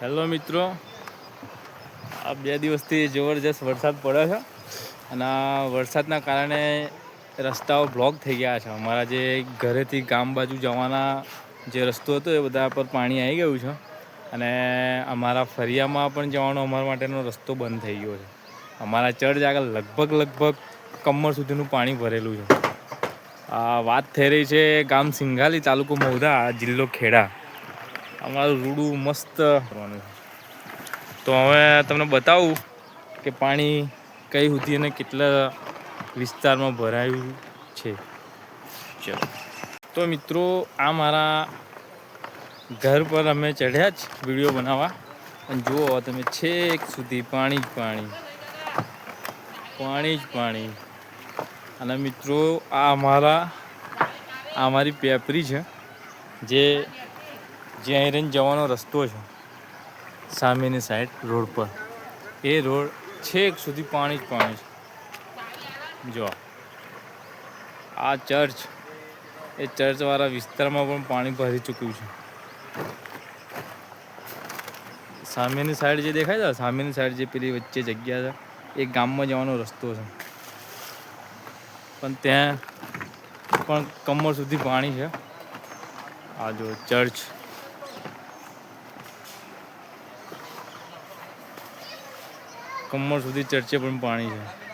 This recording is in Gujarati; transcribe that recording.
હેલો મિત્રો. આ બે દિવસથી જબરજસ્ત વરસાદ પડ્યો છે અને વરસાદના કારણે રસ્તાઓ બ્લોક થઈ ગયા છે. અમારા જે ઘરેથી ગામ બાજુ જવાના જે રસ્તો હતો એ બધા પર પાણી આવી ગયું છે અને અમારા ફરિયામાં પણ જવાનો અમારા માટેનો રસ્તો બંધ થઈ ગયો છે. અમારા ચર્ચ આગળ લગભગ લગભગ કમર સુધીનું પાણી ભરેલું છે. વાત થઈ રહી છે ગામ સિંઘાલી તાલુકો મહુધા જિલ્લો ખેડા. અમારું રૂડું મસ્ત. તો હવે તમને બતાવું કે પાણી કઈ સુધી અને કેટલા વિસ્તારમાં ભરાયું છે. ચલો. તો મિત્રો, આ મારા ઘર પર અમે ચઢ્યા જ વીડિયો બનાવવા. અને જુઓ, તમે છેક સુધી પાણી જ પાણી. પાણી જ પાણી. અને મિત્રો, આ અમારા આ અમારી પેપરી છે, જે જે અહીં રહીને જવાનો રસ્તો છે, સામેની સાઈડ રોડ પર. એ રોડ છેક સુધી પાણી જ પાણી છે. જો આ. ચર્ચ એ ચર્ચવાળા વિસ્તારમાં પણ પાણી ભરી ચૂક્યું છે. સામેની સાઈડ જે દેખાય છે સામેની સાઈડ જે પેલી વચ્ચે જગ્યા છે, એ ગામમાં જવાનો રસ્તો છે. પણ ત્યાં પણ કમર સુધી પાણી છે. આ જો ચર્ચ કમર સુધી ચર્ચે પણ પાણી છે.